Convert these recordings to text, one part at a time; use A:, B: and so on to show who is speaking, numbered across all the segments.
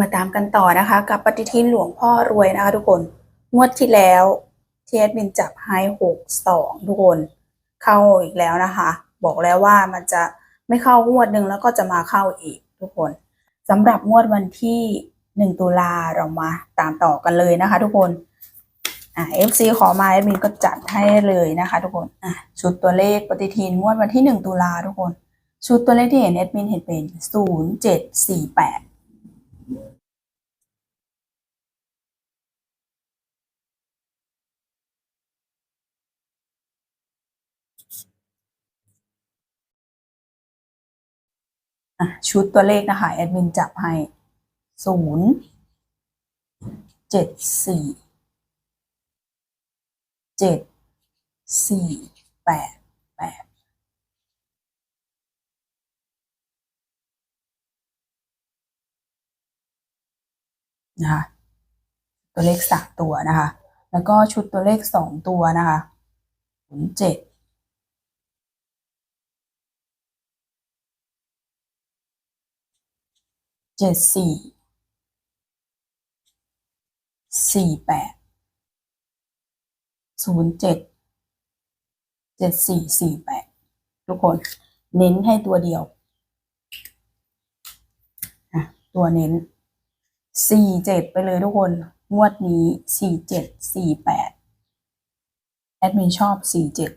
A: มาตามกันต่อนะคะ กับปฏิทินหลวงพ่อรวยนะคะ ทุกคนงวดที่แล้วเทสบินจับให้หกสองทุกคนเข้าอีกแล้วนะคะ บอกแล้วว่ามันจะไม่เข้างวดหนึ่งแล้วก็จะมาเข้าอีกทุกคนสำหรับงวดวันที่หนึ่งตุลาเรามาตามต่อกันเลยนะคะ ทุกคนอ่า FC ขอมาแอดมินก็จัดให้เลยนะคะ ทุกคนอะชุดตัวเลขปฏิทินงวดวันที่หนึ่งตุลาทุกคน ชุดตัวเลขที่เห็นแอดมินเห็นเป็นศูนย์เจ็ดสี่แปด ชุดตัวเลขนะคะแอดมินจับให้ศูนย์เจ็ดสี่เจ็ดสี่แปดแปดนะคะตัวเลขสามตัวนะคะ แล้วก็ชุดตัวเลขสองตัวนะคะศูนย์เจ็ด เจ็ดสี่สี่แปดศูนย์เจ็ดเจ็ดสี่สี่แปดทุกคนเน้นให้ตัวเดียวตัวเน้นสี่เจ็ดไปเลยทุกคน งวดนี้สี่เจ็ดสี่แปดแอดมินชอบสี่เจ็ด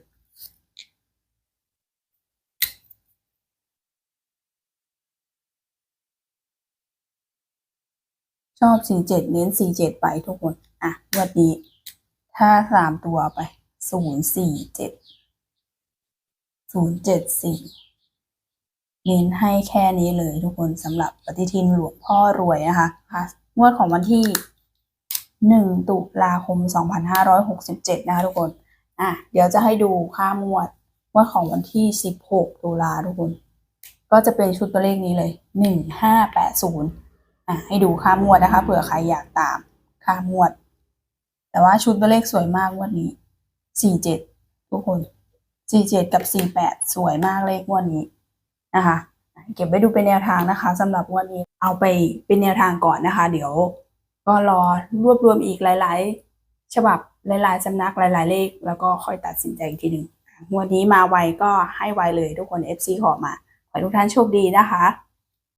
A: ชอบสี่เจ็ดเน้นสี่เจ็ดไปทุกคน อะวันนี้ ถ้าสามตัวไปศูนย์สี่เจ็ดศูนย์เจ็ดสี่เน้นให้แค่นี้เลยทุกคนสำหรับปฏิทินหลวงพ่อรวยนะคะค่ะงวดของวันที่หนึ่งตุลาคมสองพันห้าร้อยหกสิบเจ็ดนะคะทุกคน อะ เดี๋ยวจะให้ดูค่างวดงวดของวันที่สิบหกตุลาทุกคน ก็จะเป็นชุดตัวเลขนี้เลยหนึ่งห้าแปดศูนย์ อะให้ดูค่างวดนะคะ เผื่อใครอยากตามค่างวด แต่ว่าชุดตัวเลขสวยมากงวดนี้สี่เจ็ดทุกคนสี่เจ็ดกับสี่แปดสวยมากเลขงวดนี้นะคะเก็บไว้ดูเป็นแนวทางนะคะสำหรับวดนี้เอาไปเป็นแนวทางก่อนนะคะ เดี๋ยวก็รอรวบรวมอีกหลาย ๆ ฉบับหลาย ๆสำนักหลาย ๆ เลข แล้วก็ค่อยตัดสินใจอีกทีหนึ่งวดนี้มาไวก็ให้ไวเลยทุกคน FC ขอมาขอให้ทุกท่านโชคดีนะคะ